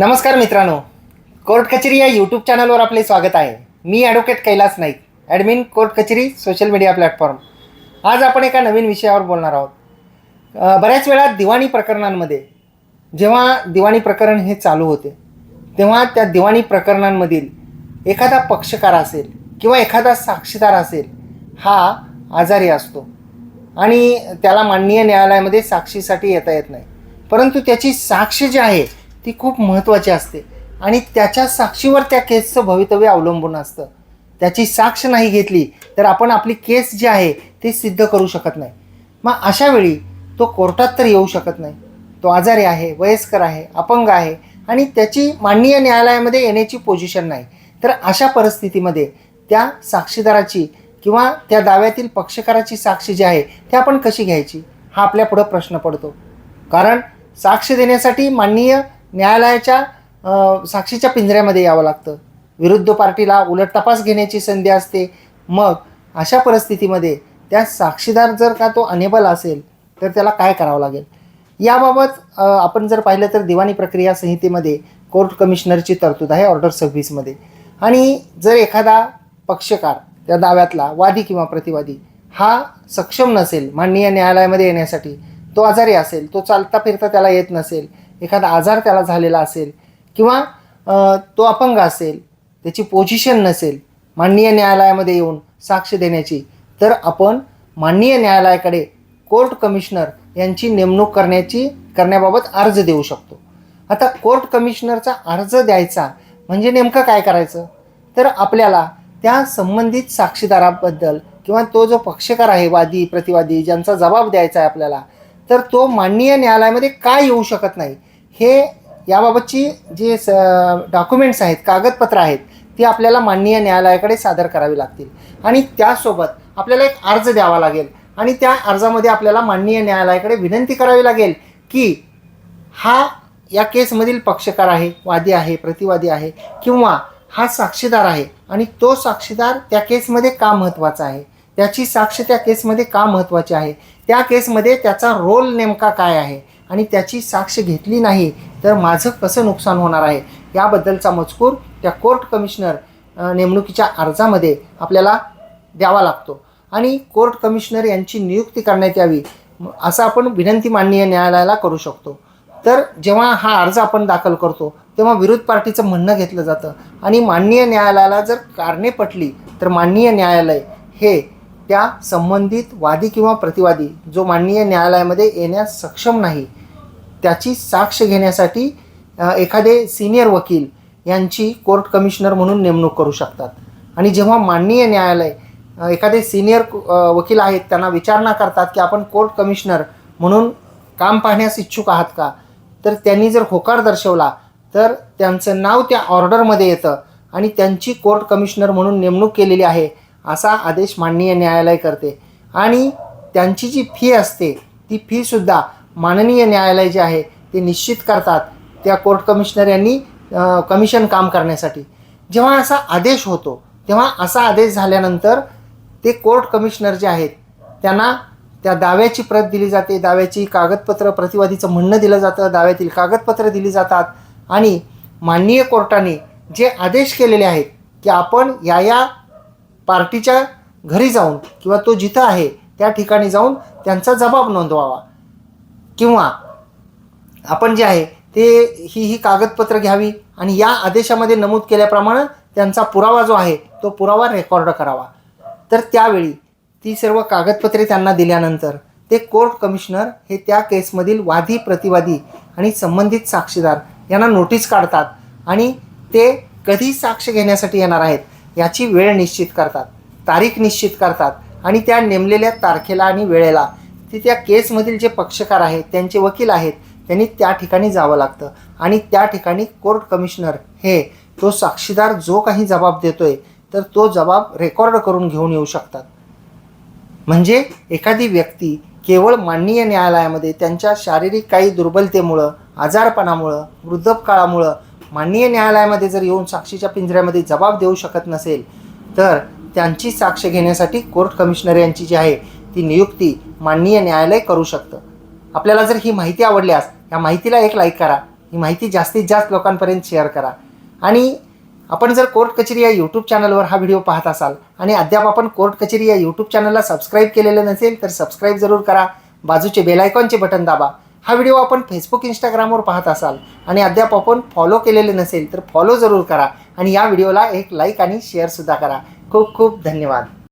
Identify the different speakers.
Speaker 1: नमस्कार मित्रांनो. कोर्ट कचेरी या यूट्यूब चॅनलवर आपले स्वागत आहे. मी advocate Kailas Naik admin court कचेरी सोशल मीडिया प्लॅटफॉर्म आज आपण एका नवीन विषयावर बोलणार आहोत. बऱ्याच वेळा दिवाणी प्रकरणांमध्ये जेव्हा दिवाणी प्रकरण हे चालू होते तेव्हा त्या दिवाणी प्रकरणांमधील एखादा पक्षकार असेल किंवा एखादा साक्षीदार असेल हा आजारी असतो. आणि त्याला माननीय न्यायालयामध्ये साक्षीसाठी येता येत नाही. परंतु त्याची साक्ष जी आहे ती खूप महत्त्वाची असते. आणि त्याच्या साक्षीवर त्या केसचं भवितव्य अवलंबून असतं. त्याची साक्ष नाही घेतली तर आपण आपली केस जी आहे ती सिद्ध करू शकत नाही. मग अशा वेळी तो कोर्टात तर येऊ शकत नाही. तो आजारी आहे वयस्कर आहे अपंग आहे आणि त्याची माननीय न्यायालयामध्ये येण्याची पोझिशन नाही. तर अशा परिस्थितीमध्ये त्या साक्षीदाराची किंवा त्या दाव्यातील पक्षकाराची साक्ष जी आहे ती आपण कशी घ्यायची? हा आपल्या पुढं प्रश्न पडतो. कारण साक्ष देण्यासाठी माननीय न्यायालयाच्या साक्षीच्या पिंजऱ्यामध्ये यावं लागतं. विरुद्ध पार्टीला उलट तपास घेण्याची संधी असते. मग अशा परिस्थितीमध्ये त्या साक्षीदार जर का तो अनेबल असेल तर त्याला काय करावं लागेल? याबाबत आपण जर पाहिलं तर दिवाणी प्रक्रिया संहितेमध्ये कोर्ट कमिशनरची तरतूद आहे ऑर्डर सव्वीसमध्ये. आणि जर एखादा पक्षकार त्या दाव्यातला वादी किंवा प्रतिवादी हा सक्षम नसेल माननीय न्यायालयामध्ये येण्यासाठी तो आजारी असेल तो चालता फिरता त्याला येत नसेल एखादा आजार त्याला झालेला असेल किंवा तो अपंग असेल त्याची पोझिशन नसेल माननीय न्यायालयामध्ये येऊन साक्ष देण्याची तर आपण माननीय न्यायालयाकडे कोर्ट कमिशनर यांची नेमणूक करण्याची करण्याबाबत अर्ज देऊ शकतो. आता कोर्ट कमिशनरचा अर्ज द्यायचा म्हणजे नेमकं काय करायचं? तर आपल्याला त्या संबंधित साक्षीदाराबद्दल किंवा तो जो पक्षकार आहे वादी प्रतिवादी ज्यांचा जबाब द्यायचा आहे आपल्याला तर तो माननीय न्यायालयामध्ये काय येऊ शकत नाही? हे याबाबतची जे स डॉक्युमेंट्स आहेत कागदपत्र आहेत ती आपल्याला माननीय न्यायालयाकडे सादर करावी लागतील. आणि त्यासोबत आपल्याला एक अर्ज द्यावा लागेल. आणि त्या अर्जामध्ये आपल्याला माननीय न्यायालयाकडे विनंती करावी लागेल की हा या केसमधील पक्षकार आहे वादी आहे प्रतिवादी आहे किंवा हा साक्षीदार आहे आणि तो साक्षीदार त्या केसमध्ये का महत्त्वाचा आहे? त्याची साक्ष त्या केसमध्ये का महत्त्वाची आहे? त्या केसमध्ये त्याचा रोल नेमका काय आहे? आणि त्याची साक्ष घेतली नाही तर माझं कसं नुकसान होणार आहे? याबद्दलचा मजकूर त्या कोर्ट कमिशनर नेमणुकीच्या अर्जामध्ये आपल्याला द्यावा लागतो. आणि कोर्ट कमिशनर यांची नियुक्ती करण्यात यावी असं आपण विनंती माननीय न्यायालयाला करू शकतो. तर जेव्हा हा अर्ज आपण दाखल करतो तेव्हा विरोध पार्टीचं म्हणणं घेतलं जातं. आणि माननीय न्यायालयाला जर कारणे पटली तर माननीय न्यायालय हे त्या संबंधित वादी किंवा प्रतिवादी जो माननीय न्यायालयामध्ये येण्यास सक्षम नाही त्याची साक्ष घेण्यासाठी एखादे सिनियर वकील यांची कोर्ट कमिशनर म्हणून नेमणूक करू शकतात. आणि जेव्हा माननीय न्यायालय एखादे सिनियर वकील आहेत त्यांना विचारणा करतात की आपण कोर्ट कमिशनर म्हणून काम पाहण्यास इच्छुक आहात का? तर त्यांनी जर होकार दर्शवला तर त्यांचं नाव त्या ऑर्डरमध्ये येतं आणि त्यांची कोर्ट कमिशनर म्हणून नेमणूक केलेली आहे असा आदेश माननीय न्यायालय करते. आणि त्यांची जी फी असते ती फीसुद्धा माननीय न्यायालय जे आहे ते निश्चित करतात त्या कोर्ट कमिशनर यांनी कमिशन काम करण्यासाठी. जेव्हा असा आदेश होतो तेव्हा असा आदेश झाल्यानंतर ते कोर्ट कमिशनर जे आहेत त्यांना त्या दाव्याची प्रत दिली जाते दाव्याची कागदपत्र प्रतिवादीचं म्हणणं दिलं जातं दाव्यातील कागदपत्र दिली जातात आणि माननीय कोर्टाने जे आदेश केलेले आहेत की आपण या या पार्टीच्या घरी जाऊन किंवा तो जिथं आहे त्या ठिकाणी जाऊन त्यांचा जबाब नोंदवावा. किंवा आपण जे आहे ते ही ही कागदपत्र घ्यावी आणि या आदेशामध्ये नमूद केल्याप्रमाणे त्यांचा पुरावा जो आहे तो पुरावा रेकॉर्ड करावा. तर त्यावेळी ती सर्व कागदपत्रे त्यांना दिल्यानंतर ते कोर्ट कमिशनर हे त्या केसमधील वादी प्रतिवादी आणि संबंधित साक्षीदार यांना नोटीस काढतात आणि ते कधी साक्ष घेण्यासाठी येणार आहेत याची वेळ निश्चित करतात तारीख निश्चित करतात आणि त्या नेमलेल्या तारखेला आणि वेळेला ती त्या केसमधील जे पक्षकार आहेत त्यांचे वकील आहेत त्यांनी त्या ठिकाणी जावं लागतं. आणि त्या ठिकाणी कोर्ट कमिशनर हे तो साक्षीदार जो काही जबाब देतोय तर तो जबाब रेकॉर्ड करून घेऊन येऊ शकतात. म्हणजे एखादी व्यक्ती केवळ माननीय न्यायालयामध्ये त्यांच्या शारीरिक काही दुर्बलतेमुळं आजारपणामुळं वृद्धपकाळामुळं माननीय न्यायालयामध्ये जर येऊन साक्षीच्या पिंजऱ्यामध्ये जबाब देऊ शकत नसेल तर त्यांची साक्ष घेण्यासाठी कोर्ट कमिशनर यांची जी आहे ती नियुक्ती माननीय न्यायालय करू शकतं. आपल्याला जर ही माहिती आवडल्यास या माहितीला एक लाईक करा. ही माहिती जास्तीत जास्त लोकांपर्यंत शेअर करा. आणि आपण जर कोर्ट कचेरी या यूट्यूब चॅनलवर हा व्हिडिओ पाहत असाल आणि अद्याप आपण कोर्ट कचेरी या यूट्यूब चॅनलला सबस्क्राईब केलेलं नसेल तर सबस्क्राईब जरूर करा. बाजूचे बेलायकॉनचे बटन दाबा. हा व्हिडिओ आपण फेसबुक इंस्टाग्रामवर पाहत असाल आणि अद्याप आपण फॉलो केलेले नसेल तर फॉलो जरूर करा. आणि या व्हिडिओला एक लाईक आणि शेअरसुद्धा करा. खूप खूप धन्यवाद.